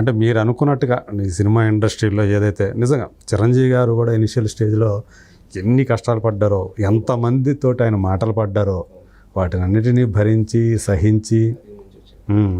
అంటే మీరు అనుకున్నట్టుగా ఈ సినిమా ఇండస్ట్రీలో ఏదైతే నిజంగా చిరంజీవి గారు కూడా ఇనిషియల్ స్టేజ్లో ఎన్ని కష్టాలు పడ్డారో ఎంతమందితోటి ఆయన మాటలు పడ్డారో వాటిని అన్నిటినీ భరించి సహించి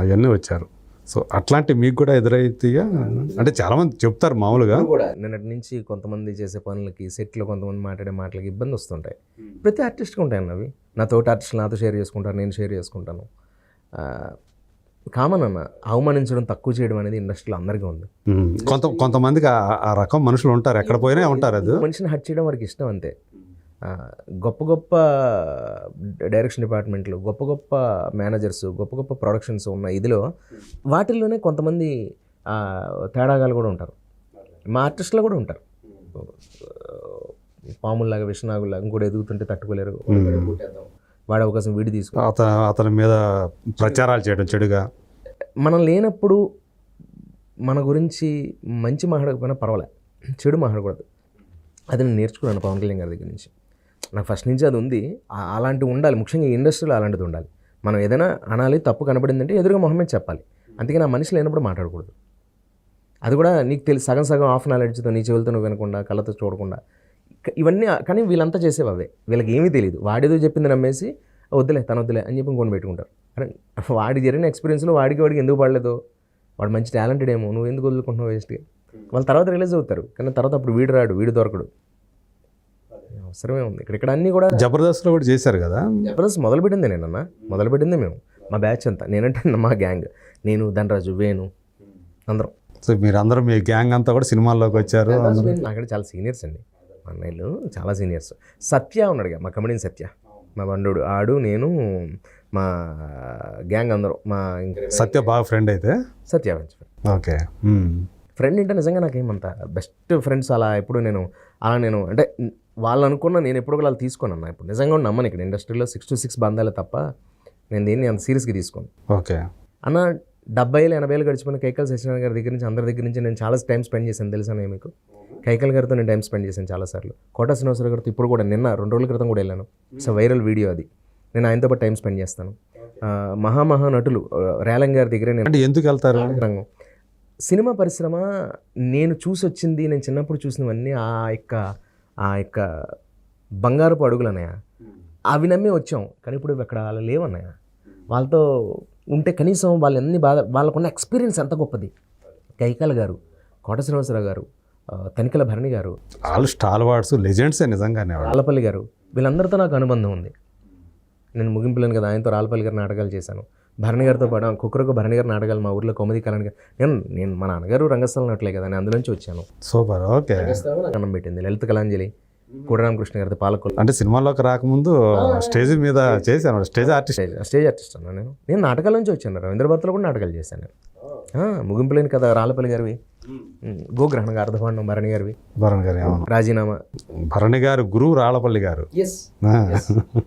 అవన్నీ వచ్చారు. సో అట్లాంటి మీకు కూడా ఎదురైతేగా అంటే చాలామంది చెప్తారు మామూలుగా. కూడా నిన్నటి నుంచి కొంతమంది చేసే పనులకి సెట్లో కొంతమంది మాట్లాడే మాటలకి ఇబ్బంది వస్తుంటాయి. ప్రతి ఆర్టిస్ట్కి ఉంటాయి అన్నవి నాతో ఆర్టిస్ట్ నాతో షేర్ చేసుకుంటాను నేను షేర్ చేసుకుంటాను. కామన్ అన్న అవమానించడం తక్కువ చేయడం అనేది ఇండస్ట్రీలో అందరికీ ఉంది. కొంత కొంతమందికి ఆ- రకం మనుషులు ఉంటారు ఎక్కడ పోయినా ఉంటారు అది. మనిషిని హట్ చేయడం వాడికి ఇష్టం అంతే. ఆ, గొప్ప గొప్ప డైరెక్షన్ డిపార్ట్మెంట్లు గొప్ప గొప్ప మేనేజర్స్ గొప్ప గొప్ప ప్రొడక్షన్స్ ఉన్న ఇదిలో వాటిల్లోనే కొంతమంది ఆ, తేడాగాలు కూడా ఉంటారు. మా ఆర్టిస్టులు కూడా ఉంటారు. పాముల్లాగా విషనాగుల్లాగా ఇంకోటి ఎదుగుతుంటే తట్టుకోలేరు. వాడి అవకాశం వీడి తీసుకో. అత అతని మీద ప్రచారాలు చేయడం చెడుగా. మనం లేనప్పుడు మన గురించి మంచి మాట్లాడకపోయినా పర్వాలే. చెడు మాట్లాడకూడదు అది నేను నేర్చుకున్నాను పవన్ కళ్యాణ్ గారి దగ్గర నుంచి. నాకు ఫస్ట్ నుంచి అది ఉంది. అలాంటివి ఉండాలి. ముఖ్యంగా ఈ ఇండస్ట్రీలో అలాంటిది ఉండాలి. మనం ఏదైనా అనాలి తప్పు కనబడిందంటే ఎదురుగా మొహమ్మద్ చెప్పాలి. అందుకే నా మనిషి లేనప్పుడు మాట్లాడకూడదు. అది కూడా నీకు తెలిసి సగం సగం ఆఫ్ నాలెడ్జ్తో నీ చెవులతో నువ్వు వినకుండా కళ్ళతో చూడకుండా. ఇవన్నీ కానీ వీళ్ళంతా చేసేవి అవే. వీళ్ళకి ఏమీ తెలియదు వాడేదో చెప్పింది నమ్మేసి వద్దులే తన వద్దులే అని చెప్పి ఇంకొని పెట్టుకుంటారు. అరే వాడి జరిగిన ఎక్స్పీరియన్స్లో వాడికి వాడికి ఎందుకు పడలేదో వాడు మంచి టాలెంటెడ్ ఏమో నువ్వు ఎందుకు వదులుకుంటున్నావు వేస్ట్గా? వాళ్ళ తర్వాత రిలీజ్ అవుతారు. కానీ తర్వాత అప్పుడు వీడు రాడు వీడు దొరకడు. అవసరమే ఉంది. ఇక్కడ ఇక్కడ అన్నీ కూడా జబర్దస్త్లో కూడా చేశారు కదా? జబర్దస్త్ మొదలుపెట్టిందే నేనన్న. మొదలుపెట్టిందే మేము. మా బ్యాచ్ అంతా. నేనంటే మా గ్యాంగ్. నేను ధనరాజు వేణు అందరం. సో మీరందరూ మీ గ్యాంగ్ అంతా కూడా సినిమాల్లోకి వచ్చారు. అందరూ అక్కడ చాలా సీనియర్స్ అండి. మా అన్నయ్యలు చాలా సీనియర్స్. సత్య ఉన్నాడుగా మా కమెడియన్ సత్య. మా బండోడు ఆడు నేను మా గ్యాంగ్ అందరం మా ఇంకా సత్య బాగా ఫ్రెండ్ అయితే? సత్య మంచి. ఓకే. ఫ్రెండ్ అంటే నిజంగా నాకేమంత బెస్ట్ ఫ్రెండ్స్ అలా ఎప్పుడు నేను అలా నేను అంటే వాళ్ళు అనుకున్న నేను ఎప్పుడు కూడా అలా తీసుకోను అన్న. ఇప్పుడు నిజంగా నమ్మను ఇక్కడ ఇండస్ట్రీలో సిక్స్ టు సిక్స్ బంధాలే తప్ప నేను దీన్ని అంత సీరియస్గా తీసుకోను. ఓకే. అన్న డెబ్బై ఏళ్ళు ఎనభై ఏళ్ళు గడిచిపోయిన కైకల్ సత్యనారాయణ గారి దగ్గర నుంచి అందరి దగ్గర నుంచి నేను చాలా టైం స్పెండ్ చేశాను తెలుసా నేను మీకు? కైకల్ గారితో నేను టైం స్పెండ్ చేశాను చాలాసార్లు కోటా శ్రీనివాసరావు గారితో ఇప్పుడు కూడా నిన్న రెండు రోజుల క్రితం కూడా వెళ్ళాను. ఇట్స్ వైరల్ వీడియో అది. నేను ఆయనతో పాటు టైం స్పెండ్ చేస్తాను. మహామహా నటులు ఆ, రేలంగ్ గారి దగ్గర నేను అంటే ఎందుకు వెళ్తారు? రంగం. సినిమా పరిశ్రమ నేను చూసి వచ్చింది నేను చిన్నప్పుడు చూసినవన్నీ ఆ యొక్క ఆ యొక్క బంగారపు అడుగులు అన్నయ్య. అవి నమ్మి వచ్చాం. కానీ ఇప్పుడు అక్కడ అలా లేవన్నయ్య వాళ్ళతో ఉంటే కనీసం వాళ్ళు ఎన్ని బాధ వాళ్ళకున్న ఎక్స్పీరియన్స్ ఎంత గొప్పది? కైకాల గారు కోట శ్రీనివాసరావు గారు తనికల భరణి గారు వాళ్ళు స్టాల్ వార్డ్స్ లెజెండ్సే నిజంగానే రాళ్ళపల్లి గారు వీళ్ళందరితో నాకు అనుబంధం ఉంది. నేను ముగింపులేను కదా ఆయనతో రాళ్ళపల్లి గారి నాటకాలు చేశాను. భరణి గారితో పాటు కుక్కరకు భరణి గారి నాటకాలు మా ఊర్లో కొమ్మది కళ్యాణ్ గారు నేను నేను మా నాన్నగారు రంగస్థలం నట్లే కదా నేను అందులోంచి వచ్చాను. Super okay. అన్నం పెట్టింది లలిత కళాంజలి. కూడరామకృష్ణ గారితో పాలకొల్లు. అంటే సినిమాలోకి రాకముందు స్టేజ్ మీద చేశాను స్టేజ్ ఆర్టిస్ట్. స్టేజ్ ఆర్టిస్ట్ అన్నా నేను. నేను నాటకాల నుంచి వచ్చాను రవీంద్ర భర్తలో కూడా నాటకాలు చేశాను ముగింపులేని కదా రాళ్ళపల్లి గారివి. గోగ్రహణ అర్ధపాండం భరణి గారివి. భరణ్ గారు రాజీనామా. భరణి గారు గురువు రాళ్ళపల్లి గారు.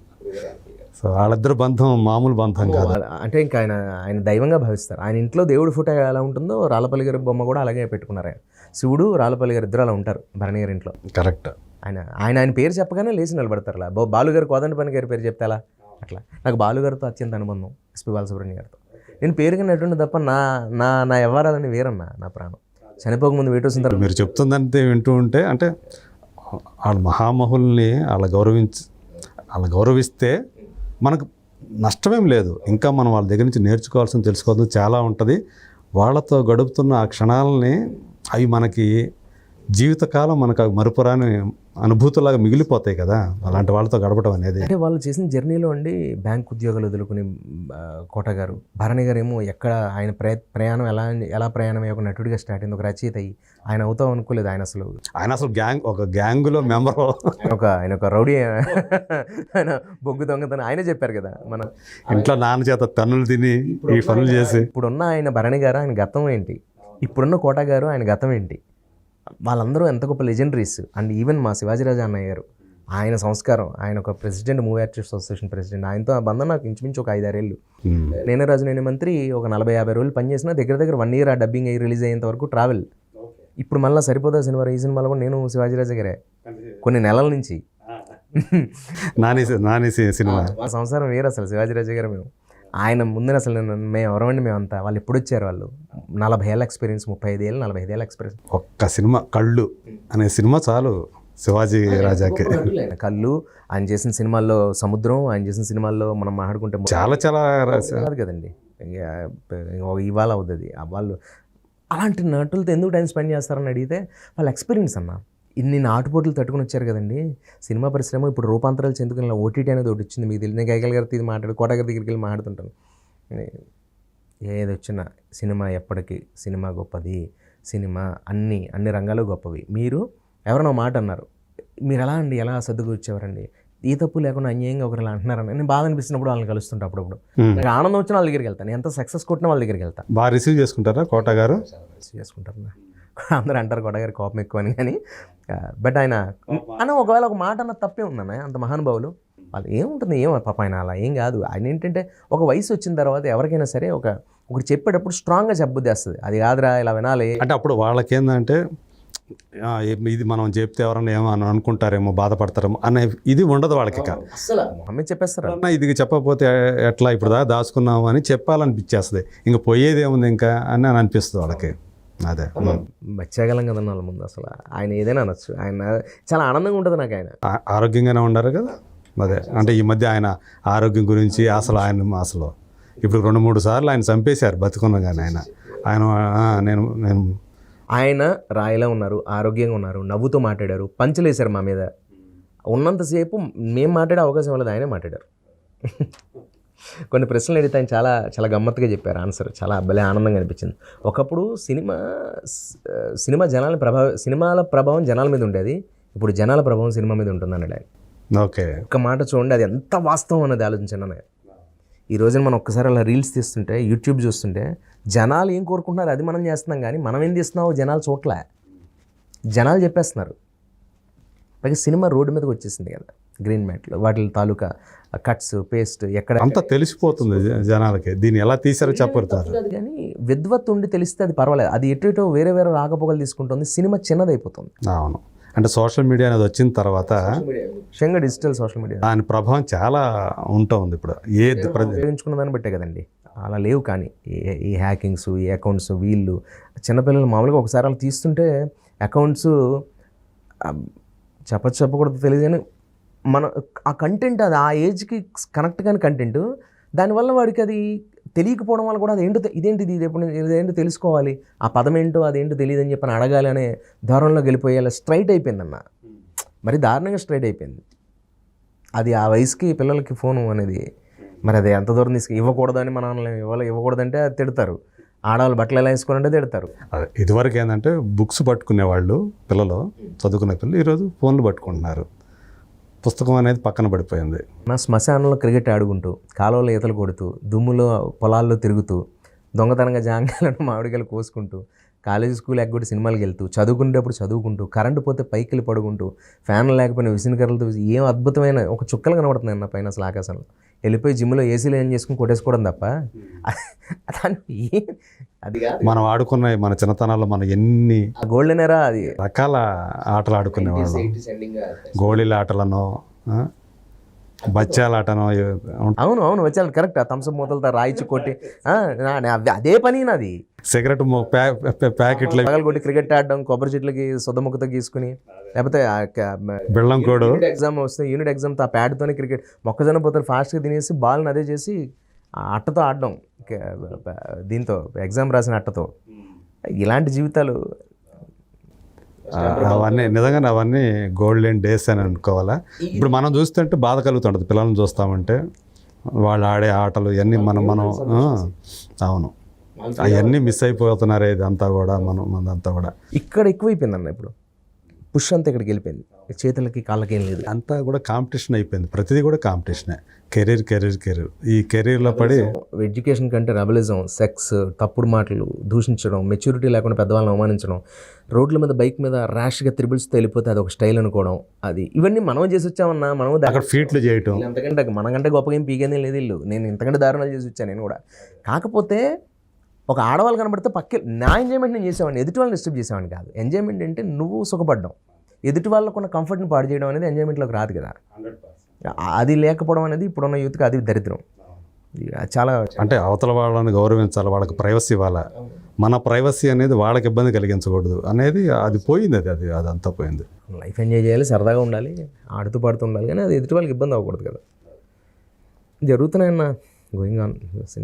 సో వాళ్ళిద్దరు బంధం మామూలు బంధం కాదు. అంటే ఇంకా ఆయన ఆయన దైవంగా భావిస్తారు. ఆయన ఇంట్లో దేవుడి ఫోటో ఎలా ఉంటుందో రాళ్ళపల్లి గారి బొమ్మ కూడా అలాగే పెట్టుకున్నారు ఆయన. శివుడు రాళ్ళపల్లి గారు ఇద్దరు అలా ఉంటారు భరణి గారి ఇంట్లో. కరెక్ట్. ఆయన ఆయన ఆయన పేరు చెప్పగానే లేచి నిలబడతారు అలా బా- బాలుగారు కోదండి పని గారి పేరు చెప్తే అలా అట్లా. నాకు బాలుగారితో అత్యంత అనుబంధం ఎస్పి బాలసుబ్రహ్మణ్య గారితో. నేను పేరుగా నటుండే తప్ప నా నా నా వ్యవహారాలని వేరన్నా నా ప్రాణం. చనిపోకముందు వేటు వచ్చిన తర్వాత మీరు చెప్తుందంటే వింటూ ఉంటే అంటే వాళ్ళ మహామహుల్ని వాళ్ళ గౌరవించి వాళ్ళ గౌరవిస్తే మనకు నష్టమేం లేదు. ఇంకా మనం వాళ్ళ దగ్గర నుంచి నేర్చుకోవాల్సింది తెలుసుకోవాల్సింది చాలా ఉంటుంది. వాళ్ళతో గడుపుతున్న ఆ క్షణాలని అవి మనకి జీవితకాలం మనకు అవి మరుపురాని అనుభూతులాగా మిగిలిపోతాయి కదా. అలాంటి వాళ్ళతో గడపడం అనేది. అంటే వాళ్ళు చేసిన జర్నీలో అండి బ్యాంక్ ఉద్యోగాలు వదులుకుని కోట గారు. భరణి గారు ఏమో ఎక్కడ ఆయన ప్రయ ప్రయాణం ఎలా ఎలా ప్రయాణం అయ్యి ఒక నటుడిగా స్టార్ట్ అయింది ఒక రచయిత అయ్యి. ఆయన అవుతాం అనుకోలేదు ఆయన అసలు. ఆయన అసలు గ్యాంగ్ ఒక గ్యాంగులో మెంబర్. ఒక ఆయన ఒక రౌడీ ఆయన బొగ్గు దొంగతనం ఆయనే చెప్పారు కదా మన ఇంట్లో నాన్న చేత తన్నులు తిని ఈ పనులు చేసి. ఇప్పుడున్న ఆయన భరణి గారు ఆయన గతం ఏంటి? ఇప్పుడున్న కోట గారు ఆయన గతం ఏంటి? వాళ్ళందరూ ఎంత గొప్ప లెజెండరీస్ అండ్ ఈవెన్ మా శివాజీరాజా అన్నయ్య గారు ఆయన సంస్కారం ఆయన ఒక president movie artist association president ఆయనతో ఆ బంధం నాకు ఇంచుమించు ఒక ఐదారేళ్ళు. ఉమ్. నేనే రాజు నేనే మంత్రి ఒక నలభై యాభై రోజులు పనిచేసిన దగ్గర దగ్గర వన్ ఇయర్ ఆ డబ్బింగ్ అయ్యి రిలీజ్ అయ్యేంత వరకు ట్రావెల్ ఇప్పుడు మళ్ళీ సరిపోదా సినిమా ఈ సినిమాలో కూడా నేను శివాజీరాజా గారే. కొన్ని నెలల నుంచి. నాని నాని సినిమా. సంసారం వేరు అసలు శివాజీరాజా గారు మేము. ఆయన ముందు అసలు నేను- మేము ఎవరమండి మేమంతా వాళ్ళు ఎప్పుడు వచ్చారు వాళ్ళు? నలభై ఏళ్ళ ఎక్స్పీరియన్స్ ముప్పై ఐదు ఏళ్ళు నలభై ఐదు ఏళ్ళ ఎక్స్పీరియన్స్ ఒక్క సినిమా కళ్ళు అనే సినిమా చాలు శివాజీ రాజాకి. కళ్ళు ఆయన చేసిన సినిమాల్లో సముద్రం ఆయన చేసిన సినిమాల్లో మనం మాట్లాడుకుంటే చాలా చాలా కాదు కదండి. ఇవాళ అవుతుంది. ఆ వాళ్ళు అలాంటి నటులతో ఎందుకు టైం స్పెండ్ చేస్తారని అడిగితే వాళ్ళ ఎక్స్పీరియన్స్ అన్న. ఇన్ని నాటుపోట్లు తట్టుకుని వచ్చారు కదండి. సినిమా పరిశ్రమ ఇప్పుడు రూపాంతరాలు చెందుకుని ఇలా ఓటీటీ అనేది ఒకటి వచ్చింది. మీకు తెలియదు. నేను కైకల్ గారితో ఇది మాట్లాడు కోట గారి దగ్గరికి వెళ్ళి మాట్లాడుతుంటాను. ఏది వచ్చినా సినిమా ఎప్పటికీ సినిమా గొప్పది. సినిమా అన్ని అన్ని రంగాలు గొప్పవి. మీరు ఎవరైనా మాట అన్నారు. మీరు ఎలా అండి? ఎలా సర్దుకు వచ్చేవారండి? ఈ తప్పు లేకుండా అన్యాయంగా ఒకరు అంటున్నారని నేను బాధ అనిపిస్తున్నప్పుడు వాళ్ళని కలుస్తుంటా అప్పుడప్పుడు. నాకు ఆనందం వచ్చిన వాళ్ళ దగ్గరికి వెళ్తాను. ఎంత సక్సెస్ కొట్టినా వాళ్ళ దగ్గరికి వెళ్తాను. బాగా రిసీవ్ చేసుకుంటారా కోట గారు? చేసుకుంటారు నా. అందరూ అంటారు కొడగారి కోపం ఎక్కువ అని కానీ బట్ ఆయన అన్న ఒకవేళ ఒక మాట అన్న తప్పే ఉందన్న అంత మహానుభావులు. వాళ్ళు ఏముంటుంది ఏం పాప ఆయన అలా ఏం కాదు. ఆయన ఏంటంటే ఒక వయసు వచ్చిన తర్వాత ఎవరికైనా సరే ఒక ఒకటి చెప్పేటప్పుడు స్ట్రాంగ్గా చెప్పబుద్ధి వస్తుంది. అది కాదురా ఇలా వినాలి. అంటే అప్పుడు వాళ్ళకి ఏంటంటే ఆ, ఏ- ఇది మనం చెప్తే ఎవరన్నా ఏమో అని అనుకుంటారేమో బాధపడతారేమో అనే ఇది ఉండదు వాళ్ళకి ఇక. అసలు మొహమ్మద్ చెప్పేస్తారు. అన్న ఇది చెప్పకపోతే ఎట్లా ఇప్పుడు దా దాచుకున్నాము అని చెప్పాలనిపించేస్తుంది. ఇంకా పోయేది ఏముంది ఇంకా అని అని అనిపిస్తుంది వాళ్ళకి. అదే. మర్చేయగలం కదన్న వాళ్ళ ముందు. అసలు ఆయన ఏదైనా అనొచ్చు. ఆయన చాలా ఆనందంగా ఉంటుంది నాకు ఆయన. ఆరోగ్యంగానే ఉండారు కదా? అదే. అంటే ఈ మధ్య ఆయన ఆరోగ్యం గురించి అసలు ఆయన అసలు ఇప్పుడు రెండు మూడు సార్లు ఆయన చంపేశారు బతుకున్నగానే ఆయన. ఆయన నేను నేను ఆయన రాయిలా ఉన్నారు ఆరోగ్యంగా ఉన్నారు నవ్వుతూ మాట్లాడారు పంచలేశారు మా మీద. ఉన్నంతసేపు మేము మాట్లాడే అవకాశం లేదు ఆయనే మాట్లాడారు. కొన్ని ప్రశ్నలు అడిగితే ఆయన చాలా చాలా గమ్మత్తుగా చెప్పారు. ఆన్సర్ చాలా భలే ఆనందంగా అనిపించింది. ఒకప్పుడు సినిమా సినిమా జనాల ప్రభావం సినిమాల ప్రభావం జనాల మీద ఉండేది. ఇప్పుడు జనాల ప్రభావం సినిమా మీద ఉంటుంది అన్నాడు ఆయన. ఓకే. ఒక్క మాట చూడండి అది ఎంత వాస్తవం అన్నది ఆలోచించండి అన్నయ్య. ఈ రోజున మనం ఒక్కసారి అలా రీల్స్ తీస్తుంటే యూట్యూబ్ చూస్తుంటే జనాలు ఏం కోరుకుంటున్నారు? అది మనం చేస్తున్నాం కానీ మనం ఏం తీస్తున్నామో జనాలు చూడలే జనాలు చెప్పేస్తున్నారు. పైగా సినిమా రోడ్డు మీదకి వచ్చేసింది కదా. గ్రీన్ మ్యాట్లో వాటి తాలూకా కట్స్ పేస్ట్ ఎక్కడ అంతా తెలిసిపోతుంది జనాలకి. దీన్ని ఎలా తీసారో చెప్పరుతారు. కాదు కానీ విద్వత్ ఉండి తెలిస్తే అది పర్వాలేదు. అది ఎటు ఎటో వేరే వేరే రాకపోకలు తీసుకుంటుంది సినిమా చిన్నదైపోతుంది. అవును. అంటే సోషల్ మీడియా అనేది వచ్చిన తర్వాత ముఖ్యంగా డిజిటల్ సోషల్ మీడియా. దాని ప్రభావం చాలా ఉంటుంది ఇప్పుడు. ఏ ఉపయోగించుకున్న దాన్ని బట్టే కదండి. అలా లేవు కానీ ఈ- ఈ హ్యాకింగ్స్ ఈ అకౌంట్స్ వీళ్ళు చిన్నపిల్లలు మామూలుగా ఒకసారి అలా తీస్తుంటే అకౌంట్స్ చెప్పచ్చు చెప్పకూడదు తెలియదు కానీ మన ఆ కంటెంట్ అది ఆ ఏజ్కి కనెక్ట్ కాని కంటెంట్ దానివల్ల వాడికి అది తెలియకపోవడం వల్ల కూడా అది ఏంటో ఇదేంటిది ఇది ఎప్పుడు ఇదేంటో తెలుసుకోవాలి. ఆ పదం ఏంటో అదేంటో తెలియదు అని చెప్పని అడగాలి అనే ధోరణిలో గెలిపోయేలా స్ట్రైట్ అయిపోయిందన్న. మరి దారుణంగా స్ట్రైట్ అయిపోయింది. అది ఆ వయసుకి పిల్లలకి ఫోను అనేది మరి అది ఎంత దూరం తీసుకు ఇవ్వకూడదని మన ఇవ్వాలి ఇవ్వకూడదంటే అది తిడతారు. ఆడవాళ్ళు బట్టలు ఎలా వేసుకోవాలంటే తిడతారు. ఇదివరకు ఏంటంటే బుక్స్ పట్టుకునే వాళ్ళు పిల్లలు చదువుకునే పిల్లలు ఈరోజు ఫోన్లు పట్టుకుంటున్నారు. పుస్తకం అనేది పక్కన పడిపోయింది. నా శ్మశానంలో క్రికెట్ ఆడుకుంటూ కాలువలో ఈతలు కొడుతూ దుమ్ములో పొలాల్లో తిరుగుతూ దొంగతనంగా జాంగాలను మామిడికాయలు కోసుకుంటూ కాలేజీ స్కూల్ ఎగ్గొట్టి సినిమాలకు వెళ్తూ చదువుకునేటప్పుడు చదువుకుంటూ కరెంటు పోతే పైకి వెళ్ళి పడుకుంటూ ఫ్యాన్ లేకపోయినా విసినకర్రలతో ఏం అద్భుతమైన ఒక చుక్కలు కనబడుతున్నాయి నా పైన అసలు ఆకాశంలో. వెళ్ళిపోయి జిమ్లో ఏసీలో ఏం చేసుకుని కొట్టేసుకోవడం తప్ప? దాన్ని అది కాదు. మనం ఆడుకున్న మన చిన్నతనాల్లో మనం ఎన్ని ఆ గోల్డెన్ ఎరా అది. రకాల ఆటలు ఆడుకునేవాళ్ళం. గోళీల ఆటలను ఆ, బచ్చాల ఆటను ఇవి ఉంటాయి. అవును అవును వచ్చాను కరెక్ట్ ఆ? థమ్స్అప్ మూతలతో రాయిచి కొట్టి. అదే పని నాది సిగరెట్ ప్యాకెట్లు పగలు కొట్టి క్రికెట్ ఆడడం కొబ్బరి చెట్లకి సొద్దముక్కతో గీసుకుని లేకపోతే బెల్లం కోడు. ఎగ్జామ్ వస్తే యూనిట్ ఎగ్జామ్ ఆ ప్యాడ్తోనే క్రికెట్ మొక్కజొన్న పోతారు ఫాస్ట్గా తినేసి బాల్ని అదే చేసి అట్టతో ఆడడం దీంతో ఎగ్జామ్ రాసిన అట్టతో. ఇలాంటి జీవితాలు అవన్నీ నిజంగానే అవన్నీ గోల్డెన్ డేస్ అని అనుకోవాలా? ఇప్పుడు మనం చూస్తుంటే బాధ కలుగుతుంటుంది పిల్లల్ని చూస్తామంటే. వాళ్ళు ఆడే ఆటలు ఇవన్నీ మనం మనం ఆ, అవును. అవన్నీ మిస్ అయిపోతున్నారు ఇదంతా కూడా మనం మనంతా కూడా. ఇక్కడ ఎక్కువైపోయింది అన్న ఇప్పుడు. పుష్ అంతా ఇక్కడికి వెళ్ళిపోయింది. చేతులకి కాళ్ళకి ఏం లేదు. అంతా కూడా కాంపిటీషన్ అయిపోయింది. ప్రతిదీ కూడా కాంపిటీషనే. Career career career. ఈ కెరీర్లో పడి ఎడ్యుకేషన్ కంటే రెబలిజం సెక్స్ తప్పుడు మాటలు దూషించడం మెచ్యూరిటీ లేకుండా పెద్దవాళ్ళని అవమానించడం రోడ్ల మీద బైక్ మీద ర్యాష్గా త్రిబుల్స్తో వెళ్ళిపోతే అది ఒక స్టైల్ అనుకోవడం అది ఇవన్నీ మనం చేసి వచ్చామన్నా మనం అక్కడ ఫీట్లు చేయటం. ఎంతకంటే మనకంటే గొప్పగా ఏం పీకేంది లేదు ఇల్లు నేను ఇంతకంటే దారుణాలు చేసి వచ్చాను నేను కూడా. కాకపోతే ఒక ఆడవాళ్ళు కనబడితే పక్క నా ఎంజాయ్మెంట్ నేను చేసేవాడిని ఎదుటి వాళ్ళని డిస్టర్బ్ చేసేవాడిని కాదు. ఎంజాయ్మెంట్ అంటే నువ్వు సుఖపడ్డం. ఎదుటి వాళ్ళకు ఉన్న కంఫర్ట్ని పాడు చేయడం అనేది ఎంజాయ్మెంట్లోకి రాదు కదా. అది లేకపోవడం అనేది ఇప్పుడున్న యూత్కి అది దరిద్రం. ఇక చాలా అంటే అవతల వాళ్ళని గౌరవించాలి వాళ్ళకి ప్రైవసీ ఇవ్వాలా? మన ప్రైవసీ అనేది వాళ్ళకి ఇబ్బంది కలిగించకూడదు అనేది అది పోయింది అది అది అదంతా పోయింది. లైఫ్ ఎంజాయ్ చేయాలి సరదాగా ఉండాలి ఆడుతూ పాడుతూ ఉండాలి కానీ అది ఎదుటి వాళ్ళకి ఇబ్బంది అవ్వకూడదు కదా. జరుగుతున్నాయన్న గోయింగ్ ఆన్ సినిమా.